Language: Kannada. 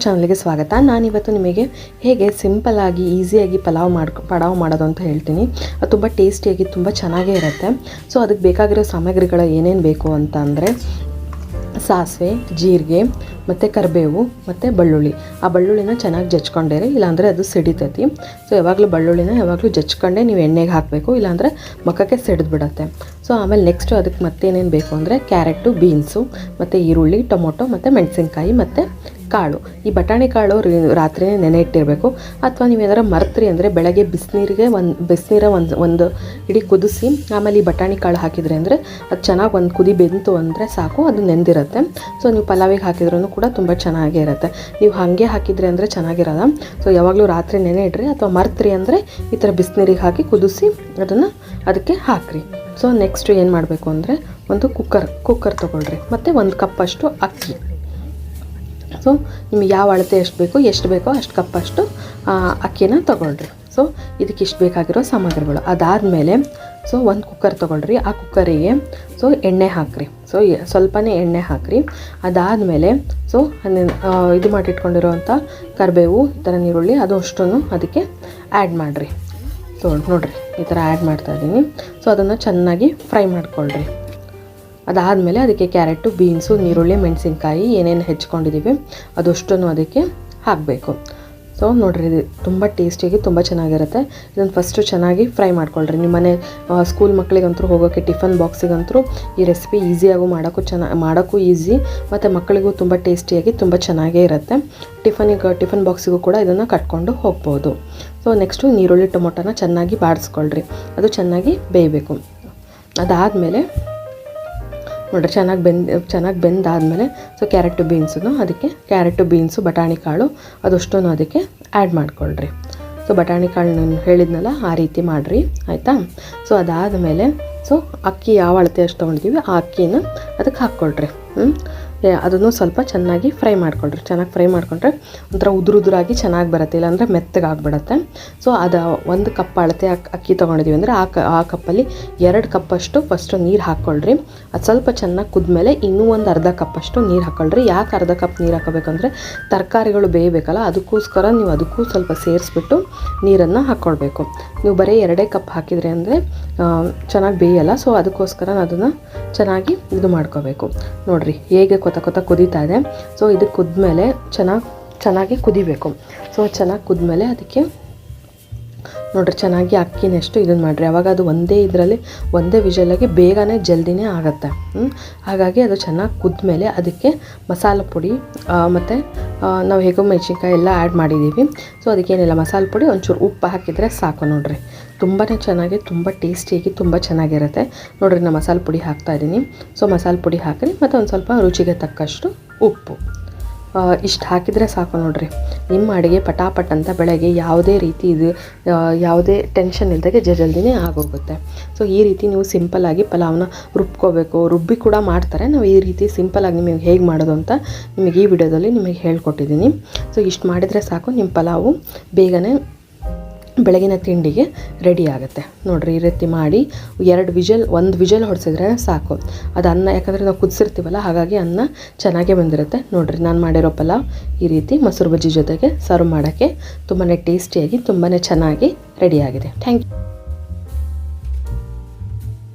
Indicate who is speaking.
Speaker 1: ಚಾನಲ್ಗೆ ಸ್ವಾಗತ. ನಾನಿವತ್ತು ನಿಮಗೆ ಹೇಗೆ ಸಿಂಪಲ್ಲಾಗಿ ಈಸಿಯಾಗಿ ಪಲಾವ್ ಮಾಡ್ಕೊ ಪಲಾವ್ ಮಾಡೋದು ಅಂತ ಹೇಳ್ತೀನಿ. ಅದು ತುಂಬ ಟೇಸ್ಟಿಯಾಗಿ ತುಂಬ ಚೆನ್ನಾಗೇ ಇರುತ್ತೆ. ಸೊ, ಅದಕ್ಕೆ ಬೇಕಾಗಿರೋ ಸಾಮಗ್ರಿಗಳು ಏನೇನು ಬೇಕು ಅಂತ ಅಂದರೆ, ಸಾಸಿವೆ, ಜೀರಿಗೆ, ಮತ್ತು ಕರಿಬೇವು, ಮತ್ತು ಬೆಳ್ಳುಳ್ಳಿ. ಆ ಬಳ್ಳುಳ್ಳಿನ ಚೆನ್ನಾಗಿ ಜಚ್ಕೊಂಡಿರಿ ಇಲ್ಲಾಂದರೆ ಅದು ಸಿಡಿತೈತಿ. ಸೊ, ಯಾವಾಗಲೂ ಬಳ್ಳುಳ್ಳಿನ ಯಾವಾಗಲೂ ಜಚ್ಕೊಂಡೆ ನೀವು ಎಣ್ಣೆಗೆ ಹಾಕಬೇಕು. ಇಲ್ಲಾಂದರೆ ಮಕ್ಕಕ್ಕೆ ಸಿಡಿದ್ಬಿಡತ್ತೆ. ಸೊ, ಆಮೇಲೆ ನೆಕ್ಸ್ಟು ಅದಕ್ಕೆ ಮತ್ತೇನೇನು ಬೇಕು ಅಂದರೆ ಕ್ಯಾರೆಟು ಬೀನ್ಸು, ಮತ್ತು ಈರುಳ್ಳಿ, ಟೊಮೊಟೊ, ಮತ್ತು ಮೆಣಸಿನ್ಕಾಯಿ, ಮತ್ತು ಕಾಳು. ಈ ಬಟಾಣಿ ಕಾಳು ರಾತ್ರಿನೇ ನೆನೆ ಇಟ್ಟಿರಬೇಕು. ಅಥವಾ ನೀವೇನಾರು ಮರ್ತ್ರಿ ಅಂದರೆ ಬೆಳಗ್ಗೆ ಬಿಸಿನೀರಿಗೆ ಒಂದು, ಬಿಸಿನೀರ ಒಂದು ಒಂದು ಇಡೀ ಕುದಿಸಿ, ಆಮೇಲೆ ಈ ಬಟಾಣಿ ಕಾಳು ಹಾಕಿದ್ರಿ ಅಂದರೆ ಅದು ಚೆನ್ನಾಗಿ ಒಂದು ಕುದಿ ಬೆಂತು ಅಂದರೆ ಸಾಕು, ಅದು ನೆಂದಿರುತ್ತೆ. ಸೊ ನೀವು ಪಲಾವಿಗೆ ಹಾಕಿದ್ರೂ ಕೂಡ ತುಂಬ ಚೆನ್ನಾಗೇ ಇರುತ್ತೆ. ನೀವು ಹಾಗೆ ಹಾಕಿದ್ರಿ ಅಂದರೆ ಚೆನ್ನಾಗಿರಲ್ಲ. ಸೊ ಯಾವಾಗಲೂ ರಾತ್ರಿ ನೆನೆ ಇಡ್ರಿ, ಅಥವಾ ಮರ್ತ್ರಿ ಅಂದರೆ ಈ ಥರ ಬಿಸಿನೀರಿಗೆ ಹಾಕಿ ಕುದಿಸಿ ಅದನ್ನು ಅದಕ್ಕೆ ಹಾಕ್ರಿ. ಸೊ ನೆಕ್ಸ್ಟ್ ಏನು ಮಾಡಬೇಕು ಅಂದರೆ ಒಂದು ಕುಕ್ಕರ್ ಕುಕ್ಕರ್ ತೊಗೊಳ್ರಿ. ಮತ್ತು ಒಂದು ಕಪ್ಪಷ್ಟು ಅಕ್ಕಿ. ಸೊ ನಿಮಗೆ ಯಾವ ಅಳತೆ ಎಷ್ಟು ಬೇಕು, ಎಷ್ಟು ಬೇಕೋ ಅಷ್ಟು ಕಪ್ಪಷ್ಟು ಅಕ್ಕಿನ ತೊಗೊಳ್ರಿ. ಸೊ ಇದಕ್ಕೆ ಇಷ್ಟು ಬೇಕಾಗಿರೋ ಸಾಮಗ್ರಿಗಳು. ಅದಾದಮೇಲೆ ಸೊ ಒಂದು ಕುಕ್ಕರ್ ತೊಗೊಳ್ರಿ. ಆ ಕುಕ್ಕರಿಗೆ ಸೊ ಎಣ್ಣೆ ಹಾಕ್ರಿ. ಸೊ ಸ್ವಲ್ಪನೇ ಎಣ್ಣೆ ಹಾಕ್ರಿ. ಅದಾದಮೇಲೆ ಸೊ ಇದು ಮಾಡಿಟ್ಕೊಂಡಿರೋವಂಥ ಕರಿಬೇವು, ಈ ಥರ ನೀರುಳ್ಳಿ, ಅದು ಅಷ್ಟನ್ನು ಅದಕ್ಕೆ ಆ್ಯಡ್ ಮಾಡಿರಿ. ಸೊ ನೋಡಿರಿ, ಈ ಥರ ಆ್ಯಡ್ ಮಾಡ್ತಾ ಇದ್ದೀನಿ. ಸೊ ಅದನ್ನು ಚೆನ್ನಾಗಿ ಫ್ರೈ ಮಾಡ್ಕೊಳ್ರಿ. ಅದಾದಮೇಲೆ ಅದಕ್ಕೆ ಕ್ಯಾರೆಟು, ಬೀನ್ಸು ನೀರುಳ್ಳಿ ಮೆಣಸಿನ್ಕಾಯಿ ಏನೇನು ಹೆಚ್ಕೊಂಡಿದ್ದೀವಿ ಅದಷ್ಟನ್ನು ಅದಕ್ಕೆ ಹಾಕಬೇಕು. ಸೊ ನೋಡಿರಿ ತುಂಬ ಟೇಸ್ಟಿಯಾಗಿ ತುಂಬ ಚೆನ್ನಾಗಿರುತ್ತೆ. ಇದನ್ನು ಫಸ್ಟು ಚೆನ್ನಾಗಿ ಫ್ರೈ ಮಾಡ್ಕೊಳ್ರಿ. ನಿಮ್ಮ ಮನೆ ಸ್ಕೂಲ್ ಮಕ್ಕಳಿಗಂತೂ ಹೋಗೋಕ್ಕೆ ಟಿಫನ್ ಬಾಕ್ಸಿಗಂತೂ ಈ ರೆಸಿಪಿ ಈಸಿಯಾಗೂ ಮಾಡೋಕ್ಕೂ ಚೆನ್ನಾಗಿ ಮಾಡೋಕ್ಕೂ ಈಸಿ, ಮತ್ತು ಮಕ್ಕಳಿಗೂ ತುಂಬ ಟೇಸ್ಟಿಯಾಗಿ ತುಂಬ ಚೆನ್ನಾಗೇ ಇರುತ್ತೆ. ಟಿಫನಿಗೆ, ಟಿಫನ್ ಬಾಕ್ಸಿಗೂ ಕೂಡ ಇದನ್ನು ಕಟ್ಕೊಂಡು ಹೋಗ್ಬೋದು. ಸೊ ನೆಕ್ಸ್ಟು ನೀರುಳ್ಳಿ ಟೊಮೊಟೊನ ಚೆನ್ನಾಗಿ ಬಾಡಿಸ್ಕೊಳ್ರಿ ಅದು ಚೆನ್ನಾಗಿ ಬೇಯಬೇಕು. ಅದಾದಮೇಲೆ ನೋಡಿರಿ, ಚೆನ್ನಾಗಿ ಬೆಂದ, ಚೆನ್ನಾಗಿ ಬೆಂದಾದಮೇಲೆ ಸೊ ಕ್ಯಾರೆಟು ಬೀನ್ಸನ್ನು ಅದಕ್ಕೆ ಕ್ಯಾರೆಟು ಬೀನ್ಸು ಬಟಾಣಿ ಕಾಳು ಅದಷ್ಟೂ ಅದಕ್ಕೆ ಆ್ಯಡ್ ಮಾಡ್ಕೊಳ್ರಿ. ಸೊ ಬಟಾಣಿ ಕಾಳು ನಾನು ಹೇಳಿದ್ನಲ್ಲ, ಆ ರೀತಿ ಮಾಡಿರಿ, ಆಯಿತಾ? ಸೊ ಅದಾದಮೇಲೆ ಸೊ ಅಕ್ಕಿ ಯಾವ ಅಳತೆ ಅಷ್ಟು ತೊಗೊಂಡಿದ್ದೀವಿ ಆ ಅಕ್ಕಿನ ಅದಕ್ಕೆ ಹಾಕ್ಕೊಳ್ರಿ ಹ್ಞೂ ಅದನ್ನು ಸ್ವಲ್ಪ ಚೆನ್ನಾಗಿ ಫ್ರೈ ಮಾಡ್ಕೊಳ್ರಿ ಚೆನ್ನಾಗಿ ಫ್ರೈ ಮಾಡಿಕೊಂಡ್ರೆ ಒಂಥರ ಉದುರು ಉದುರಾಗಿ ಚೆನ್ನಾಗಿ ಬರುತ್ತೆ, ಇಲ್ಲಾಂದರೆ ಮೆತ್ತಗಾಗ್ಬಿಡತ್ತೆ. ಸೊ ಅದು ಒಂದು ಕಪ್ ಅಳತೆ ಅಕ್- ಅಕ್ಕಿ ತೊಗೊಂಡಿದ್ದೀವಿ ಅಂದರೆ ಆ ಕ, ಆ ಕಪ್ಪಲ್ಲಿ ಎರಡು ಕಪ್ಪಷ್ಟು ಫಸ್ಟು ನೀರು ಹಾಕ್ಕೊಳ್ರಿ. ಅದು ಸ್ವಲ್ಪ ಚೆನ್ನಾಗಿ ಕುದ್ಮೇಲೆ ಇನ್ನೂ ಒಂದು ಅರ್ಧ ಕಪ್ಪಷ್ಟು ನೀರು ಹಾಕ್ಕೊಳ್ರಿ. ಯಾಕೆ ಅರ್ಧ ಕಪ್ ನೀರು ಹಾಕೋಬೇಕಂದ್ರೆ ತರಕಾರಿಗಳು ಬೇಯಬೇಕಲ್ಲ, ಅದಕ್ಕೋಸ್ಕರ ನೀವು ಅದಕ್ಕೂ ಸ್ವಲ್ಪ ಸೇರಿಸ್ಬಿಟ್ಟು ನೀರನ್ನು ಹಾಕ್ಕೊಳ್ಬೇಕು. ನೀವು ಬರೀ ಎರಡೇ ಕಪ್ ಹಾಕಿದರೆ ಅಂದರೆ ಚೆನ್ನಾಗಿ ಬೇಯಲ್ಲ ಸೊ ಅದಕ್ಕೋಸ್ಕರ ಅದನ್ನು ಚೆನ್ನಾಗಿ ಇದು ಮಾಡ್ಕೋಬೇಕು. ನೋಡಿರಿ, ಹೇಗೆ ಕೊತ ಕುದೀತಾ ಇದೆ. ಸೊ ಇದು ಕುದ್ಮೇಲೆ ಚೆನ್ನಾಗಿ ಚೆನ್ನಾಗಿ ಕುದಿಬೇಕು. ಸೊ ಚೆನ್ನಾಗಿ ಕುದ್ಮೇಲೆ ಅದಕ್ಕೆ ನೋಡ್ರಿ, ಚೆನ್ನಾಗಿ ಅಕ್ಕಿನಷ್ಟು ಇದನ್ನು ಮಾಡಿರಿ. ಅವಾಗ ಅದು ಒಂದೇ ಇದರಲ್ಲಿ ಒಂದೇ ವಿಷಲಾಗಿ ಬೇಗನೆ ಜಲ್ದಿನೇ ಆಗುತ್ತೆ. ಹಾಗಾಗಿ ಅದು ಚೆನ್ನಾಗಿ ಕುದ್ಮೇಲೆ ಅದಕ್ಕೆ ಮಸಾಲೆ ಪುಡಿ ಮತ್ತು ನಾವು ಹೇಗೋ ಮೆಣಸಿನ್ಕಾಯಿ ಎಲ್ಲ ಆ್ಯಡ್ ಮಾಡಿದ್ದೀವಿ ಸೊ ಅದಕ್ಕೇನಿಲ್ಲ ಮಸಾಲೆ ಪುಡಿ, ಒಂಚೂರು ಉಪ್ಪು ಹಾಕಿದರೆ ಸಾಕು ನೋಡಿರಿ. ತುಂಬಾ ಚೆನ್ನಾಗಿ, ತುಂಬ ಟೇಸ್ಟಿಯಾಗಿ ತುಂಬ ಚೆನ್ನಾಗಿರುತ್ತೆ. ನೋಡ್ರಿ ನಾನು ಮಸಾಲೆ ಪುಡಿ ಹಾಕ್ತಾ ಇದ್ದೀನಿ. ಸೊ ಮಸಾಲೆ ಪುಡಿ ಹಾಕಿರಿ, ಮತ್ತು ಒಂದು ಸ್ವಲ್ಪ ರುಚಿಗೆ ತಕ್ಕಷ್ಟು ಉಪ್ಪು. ಇಷ್ಟು ಹಾಕಿದರೆ ಸಾಕು ನೋಡ್ರಿ. ನಿಮ್ಮ ಅಡುಗೆ ಪಟಾಪಟ್ ಅಂತ ಬೆಳಗ್ಗೆ ಯಾವುದೇ ರೀತಿ ಇದು ಯಾವುದೇ ಟೆನ್ಷನ್ ಇಲ್ದಾಗೆ ಜಲ್ದಿನೇ ಆಗೋಗುತ್ತೆ. ಸೊ ಈ ರೀತಿ ನೀವು ಸಿಂಪಲ್ಲಾಗಿ ಪಲಾವ್ನ ರುಬ್ಕೋಬೇಕು. ರುಬ್ಬಿ ಕೂಡ ಮಾಡ್ತಾರೆ. ನಾವು ಈ ರೀತಿ ಸಿಂಪಲ್ಲಾಗಿ ನಿಮಗೆ ಹೇಗೆ ಮಾಡೋದು ಅಂತ ನಿಮಗೆ ಈ ವಿಡಿಯೋದಲ್ಲಿ ನಿಮಗೆ ಹೇಳ್ಕೊಟ್ಟಿದ್ದೀನಿ. ಸೊ ಇಷ್ಟು ಮಾಡಿದರೆ ಸಾಕು. ನಿಮ್ಮ ಪಲಾವು ಬೇಗನೆ ಬೆಳಗಿನ ತಿಂಡಿಗೆ ರೆಡಿ ಆಗುತ್ತೆ. ನೋಡಿರಿ ಈ ರೀತಿ ಮಾಡಿ ಎರಡು ವಿಜಲ್, ಒಂದು ವಿಜಲ್ ಹೊಡೆಸಿದ್ರೆ ಸಾಕು. ಅದು ಅನ್ನ, ಯಾಕಂದರೆ ನಾವು ಕುದಿಸಿರ್ತೀವಲ್ಲ, ಹಾಗಾಗಿ ಅನ್ನ ಚೆನ್ನಾಗೇ ಬಂದಿರುತ್ತೆ. ನೋಡಿರಿ ನಾನು ಮಾಡಿರೋ ಪಲಾವ್ ಈ ರೀತಿ ಮೊಸರು ಬಜ್ಜಿ ಜೊತೆಗೆ ಸರ್ವ್ ಮಾಡೋಕ್ಕೆ ತುಂಬಾ ಟೇಸ್ಟಿಯಾಗಿ ತುಂಬಾ ಚೆನ್ನಾಗಿ ರೆಡಿಯಾಗಿದೆ ಥ್ಯಾಂಕ್ ಯು